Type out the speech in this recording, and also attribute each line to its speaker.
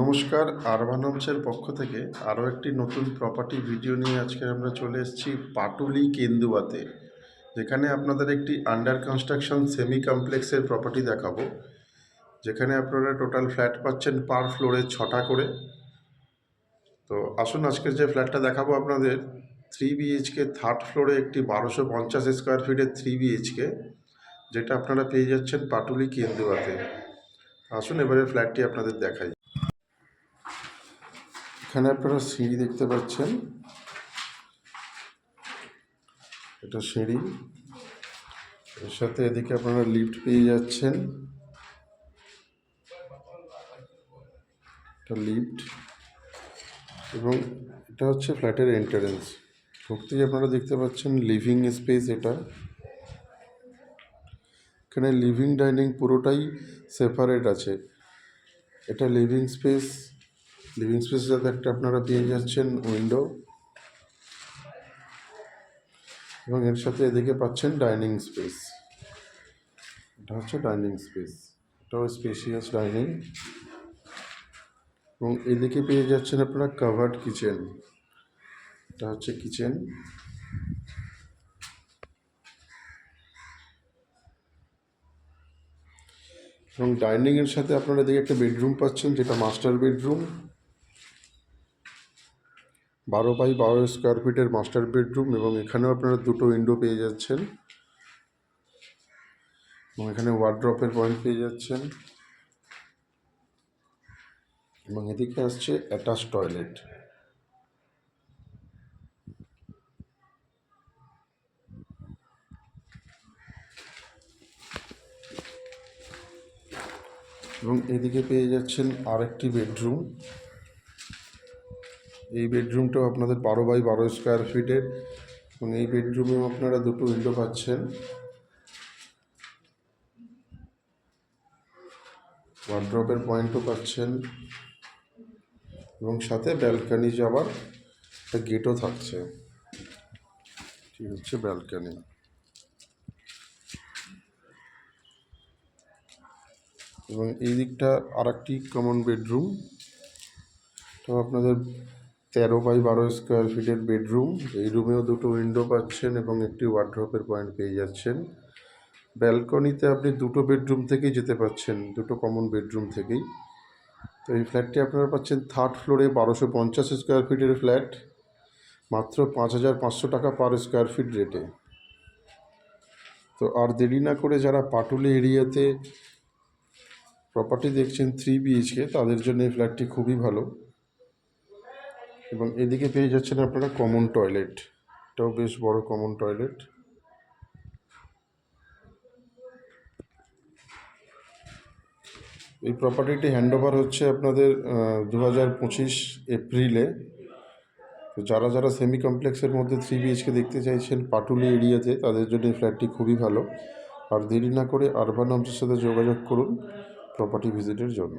Speaker 1: নমস্কার, আরবান পক্ষ থেকে আরও একটি নতুন প্রপার্টি ভিডিও নিয়ে আজকে আমরা চলে এসেছি পাটুলি কেন্দুয়াতে, যেখানে আপনাদের একটি আন্ডার কনস্ট্রাকশন সেমি কমপ্লেক্সের প্রপার্টি দেখাবো। যেখানে আপনারা টোটাল ফ্ল্যাট পাচ্ছেন পার ফ্লোরে ছটা করে। তো আসুন আজকের যে ফ্ল্যাটটা দেখাবো আপনাদের থ্রি বিএইচকে থার্ড ফ্লোরে একটি বারোশো পঞ্চাশ স্কোয়ার ফিটের থ্রি বিএইচকে যেটা আপনারা পেয়ে যাচ্ছেন পাটুলি কেন্দুয়াতে। আসুন এবারে ফ্ল্যাটটি আপনাদের দেখাই। এখানে আপনারা সিঁড়ি দেখতে পাচ্ছেন। এটা সিঁড়ি। এর সাথে এদিকে আপনারা লিফট পেয়ে যাচ্ছেন। এটা লিফট। এবং এটা হচ্ছে ফ্ল্যাটের এন্ট্রান্স। ঢুকতেই আপনারা দেখতে পাচ্ছেন লিভিং স্পেস এটা। এখানে লিভিং, ডাইনিং পুরোটাই সেপারেট আছে। এটা লিভিং স্পেস। লিভিং স্পেসের সাথে একটা আপনারা পেয়ে যাচ্ছেন উইন্ডো এবং এর সাথে এদিকে পাচ্ছেন ডাইনিং স্পেস এটা হচ্ছে ডাইনিং স্পেস এটাও স্পেশিয়াস ডাইনিং এবং এদিকে পেয়ে যাচ্ছেন আপনারা কাভার্ড কিচেন এটা হচ্ছে কিচেন এবং ডাইনিংয়ের সাথে আপনারা এদিকে একটা বেডরুম পাচ্ছেন, যেটা মাস্টার বেডরুম বারো বাই বারো স্কোয়ার ফিটের মাস্টার বেডরুম এবং এখানেও আপনারা দুটো উইন্ডো পেয়ে যাচ্ছেন। এবং এখানে ওয়ার্ড্রপের পয়েন্ট পেয়ে যাচ্ছেন। এবং এদিকে আসছে অ্যাটাচ টয়লেট এবং এদিকে পেয়ে যাচ্ছেন আরেকটি বেডরুম এই বেডরুমটাও আপনাদের বারো বাই বারো স্কোয়ার ফিটের এবং এই বেডরুমেও আপনারা দুটো উইন্ডো পাচ্ছেন। ওয়ার্ড্রপের পয়েন্টও পাচ্ছেন এবং সাথে ব্যালকানি যাওয়ার একটা গেটও থাকছে। ঠিক হচ্ছে ব্যালকানি এবং এই দিকটা আর একটি কমন বেডরুম তো আপনাদের তেরো বাই বারো স্কোয়ার ফিটের বেডরুম এই রুমেও দুটো উইন্ডো পাচ্ছেন এবং একটি ওয়ার্ড্রপের পয়েন্ট পেয়ে যাচ্ছেন। ব্যালকনিতে আপনি দুটো বেডরুম থেকেই যেতে পাচ্ছেন, দুটো কমন বেডরুম থেকেই। তো এই ফ্ল্যাটটি আপনারা পাচ্ছেন থার্ড ফ্লোরে বারোশো পঞ্চাশ স্কোয়ার ফিটের ফ্ল্যাট মাত্র পাঁচ হাজার পাঁচশো টাকা পার স্কোয়ার ফিট রেটে তো আর দেরি না করে যারা পাটুলি এরিয়াতে প্রপার্টি দেখছেন থ্রি বিএইচকে তাদের জন্য এই ফ্ল্যাটটি খুবই ভালো। এবং এদিকে পেয়ে যাচ্ছেন আপনারা কমন টয়লেট এটাও বেশ বড় কমন টয়লেট এই প্রপার্টিটি হ্যান্ডওভার হচ্ছে আপনাদের দু পঁচিশ এপ্রিলে। তো যারা যারা সেমি কমপ্লেক্সের মধ্যে থ্রি বিএইচকে দেখতে চাইছেন পাটুলি এরিয়াতে, তাদের জন্য এই ফ্ল্যাটটি খুবই ভালো। আর দেরি না করে আরবান হাউসের সাথে যোগাযোগ করুন প্রপার্টি ভিজিটের জন্য।